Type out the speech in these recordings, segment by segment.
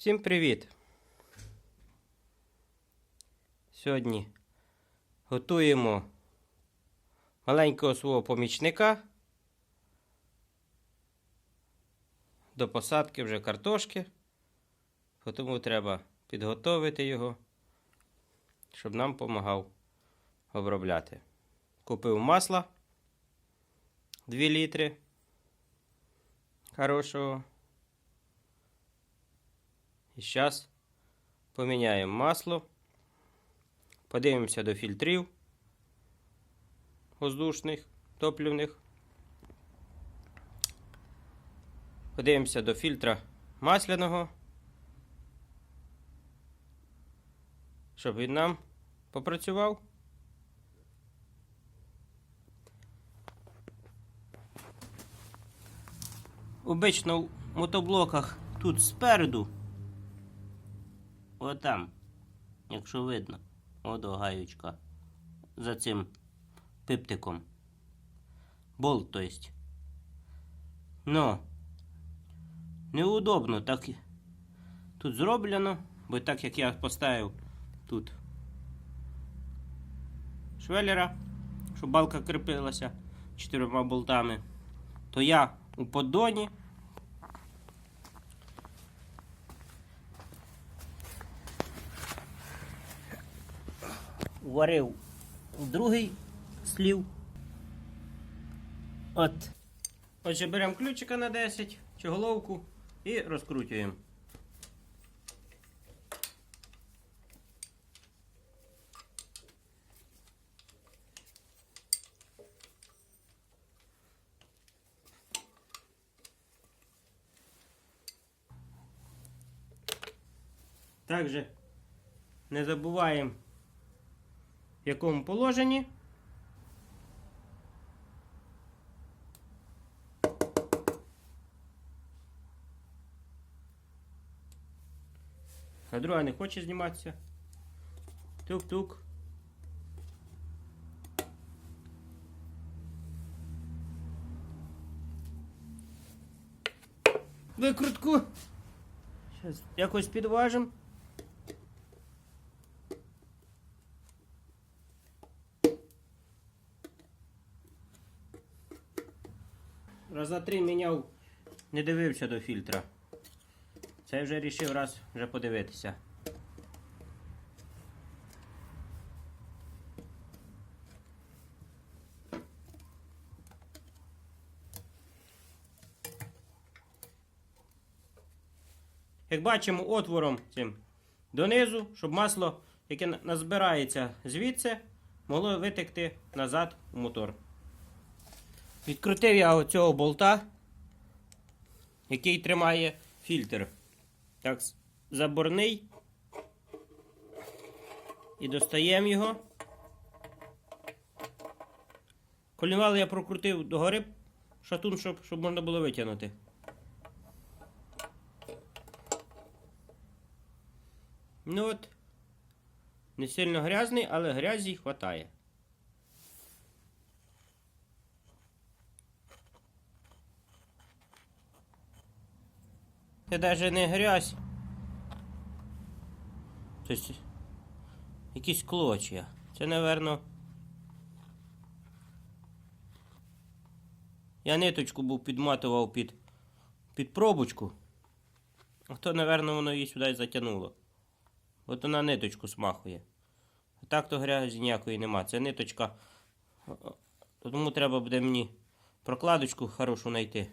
Всім привіт! Сьогодні готуємо маленького свого помічника до посадки вже картошки. Тому треба підготовити його, щоб нам допомагав обробляти. Купив масла 2 літри хорошого. І зараз поміняємо масло. Подивимося до фільтрів воздушних, топливних. Подивимося до фільтра масляного. Щоб він нам попрацював. Обично в мотоблоках тут спереду Отам, якщо видно, ото гаючка за цим пиптиком. Болт, то есть. Но неудобно так тут зроблено, бо так як я поставив тут швеллера, щоб балка кріпилася чотирма болтами, то я у поддоні варив другий слів. От. Отже, беремо ключика на 10 чи головку і розкручуємо. Також не забуваємо в якому положенні. А друга не хоче зніматися. Тук-тук. Викрутку. Зараз якось підважимо. Раза три міняв, не дивився до фільтра. Це вже рішив раз вже подивитися. Як бачимо, отвором цим донизу, щоб масло, яке назбирається звідси, могло витекти назад у мотор. Відкрутив я оцього болта, який тримає фільтр. Так, заборний. І достаємо його. Колінвал я прокрутив догори шатун, щоб, щоб можна було витягнути. Ну от, не сильно грязний, але грязі хватає. Це навіть не грязь. Тобто, якісь клочья. Це, напевно. Я ниточку був підматував під, під пробочку. А то, напевно, воно її сюди затягнуло. От вона ниточку смахує. А так то грязі ніякої нема. Це ниточка. Тому треба буде мені прокладочку хорошу знайти.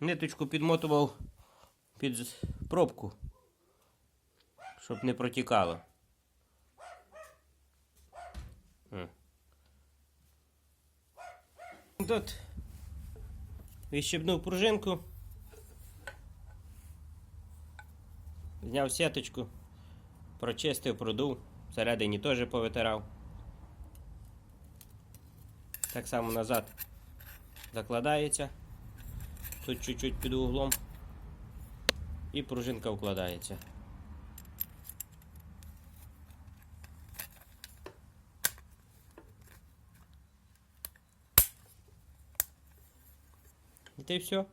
Ниточку підмотував під пробку, щоб не протікало. Тут відщебнув пружинку, зняв сіточку, прочистив, продув, всередині теж повитирав. Так само назад закладається, тут чуть-чуть під углом і пружинка вкладається. І й все.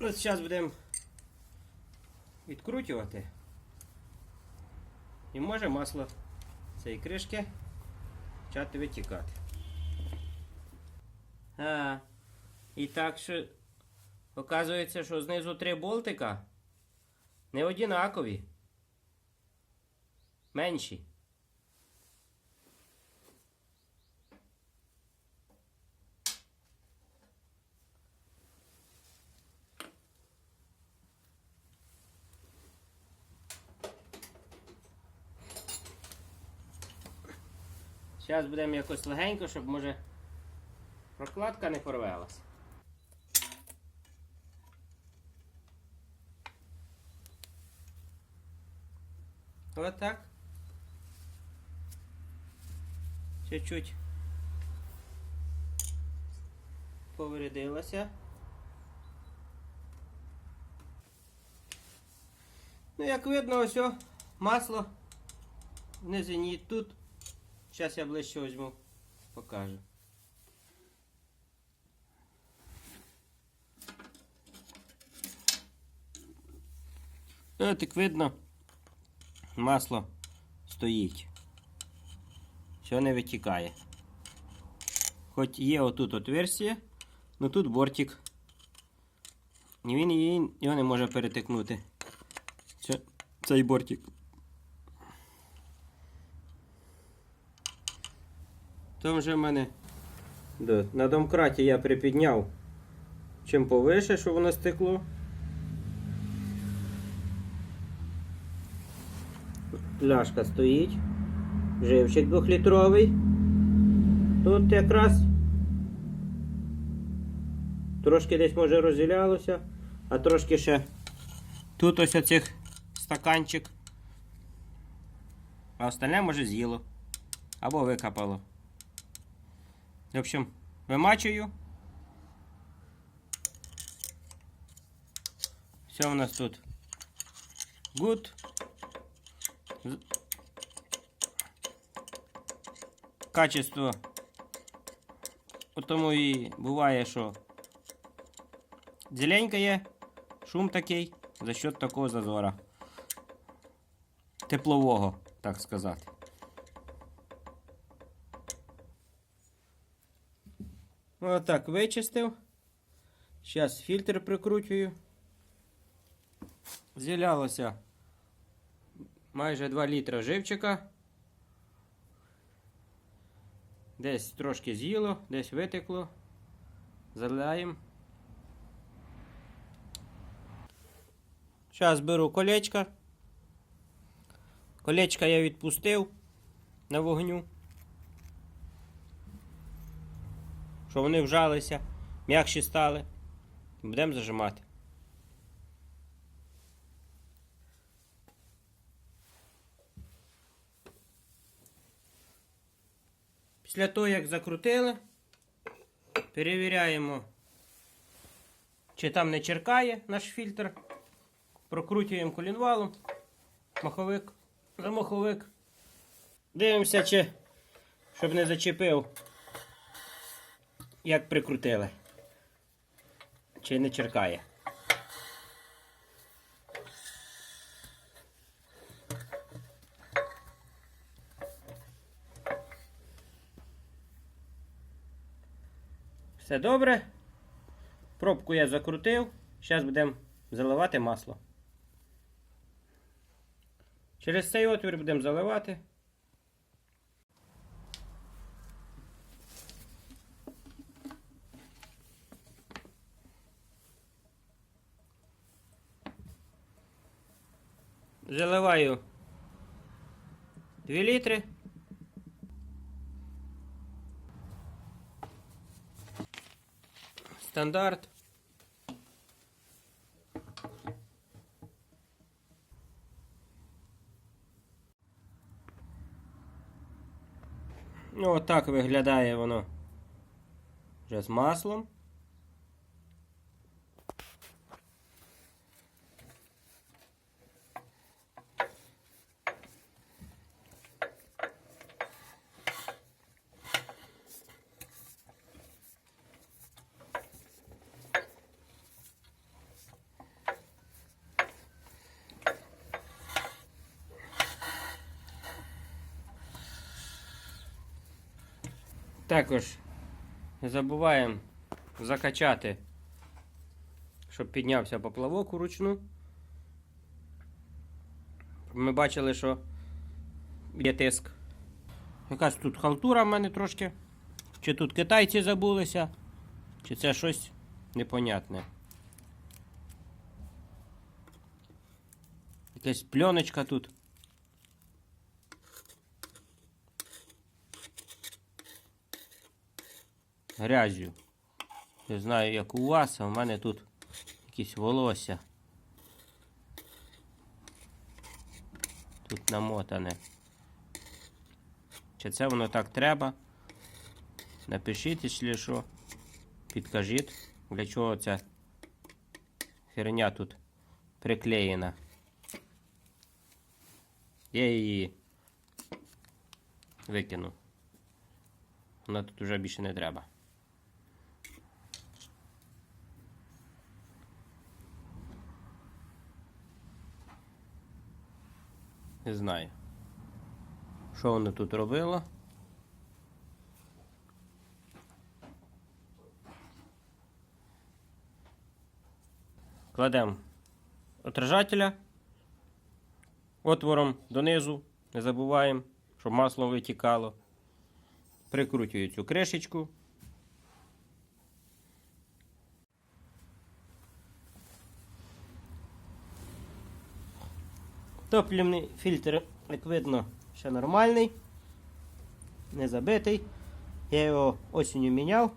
От зараз будемо відкручувати. І може масло цієї кришки почати витікати. А, і так що оказується, що знизу три болтика не одинакові. Менші. Зараз будемо якось легенько, щоб може прокладка не порвалася. Ось так. Чуть-чуть повредилася. Ну, як видно, ось о, масло в низині тут. Зараз я ближче візьму, покажу. Ну, так видно, масло стоїть. Все не витікає. Хоч є отут отверстие, але тут бортик. І він її, його не може перетикнути. Це, цей бортик. Там вже в мене на домкраті я припідняв чим повише, щоб воно стекло. Пляшка стоїть. Живчик двохлітровий. Тут якраз трошки десь може розділялося, а трошки ще тут ось оцих стаканчик. А остальне може з'їло або викопало. В общем, вимачую. Все у нас тут good. Качество. Тому і буває, що зеленькає, шум такий за счет такого зазора. Теплового, так сказати. Отак вичистив. Зараз фільтр прикручую. З'являлося майже 2 літра живчика. Десь трошки з'їло, десь витекло. Заляємо. Зараз беру колечко. Колечко я відпустив на вогню. Щоб вони вжалися, м'якші стали. Будемо зажимати. Після того, як закрутили, перевіряємо, чи там не черкає наш фільтр. Прокручуємо колінвалом, маховик, за маховик. Дивимося, чи щоб не зачепив, як прикрутили. Чи не черкає. Все добре. Пробку я закрутив. Зараз будемо заливати масло. Через цей отвір будемо заливати. Заливаю 2 літри. Стандарт. Ну, отак виглядає воно вже з маслом. Також не забуваємо закачати, щоб піднявся поплавок уручну. Ми бачили, що є тиск. Якась тут халтура в мене трошки. Чи тут китайці забулися, чи це щось непонятне. Якась пленочка тут. Грязю. Не знаю, як у вас, а в мене тут якісь волосся. Тут намотане. Чи це воно так треба? Напишіть, якщо що. Підкажіть, для чого ця херня тут приклеєна. Я її викину. Вона тут вже більше не треба. Не знаю. Що воно тут робило? Кладемо отражателя отвором донизу, не забуваємо, щоб масло витікало. Прикручую цю кришечку. Топлівний фільтр, як видно, ще нормальний, не забитий. Я його осінню міняв.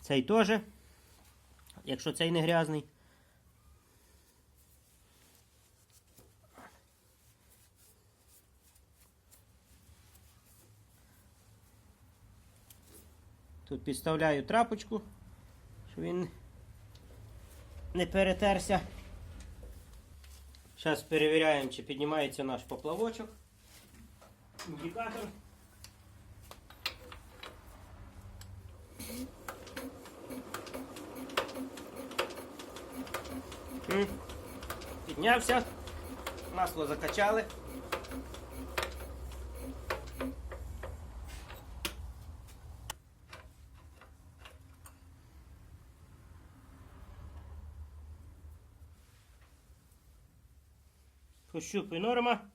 Цей теж, якщо цей не грязний. Тут підставляю трапочку, щоб він не перетерся. Зараз перевіряємо, чи піднімається наш поплавочок. Індикатор. Піднявся. Масло закачали. Пощупай норма.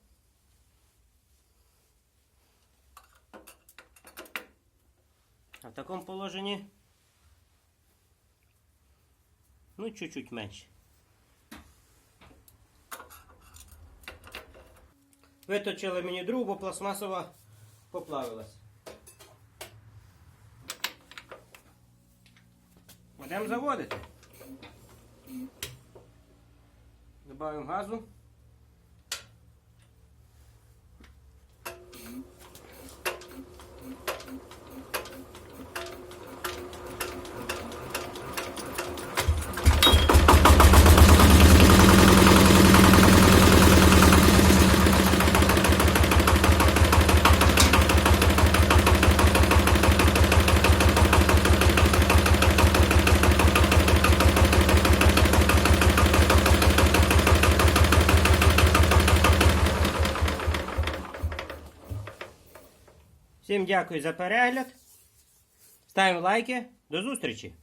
А в такому положенні ну чуть-чуть менше. Виточили мені другу, бо пластмасова поплавилась. Будемо заводити. Добавимо газу. Всім дякую за перегляд. Ставимо лайки. До зустрічі!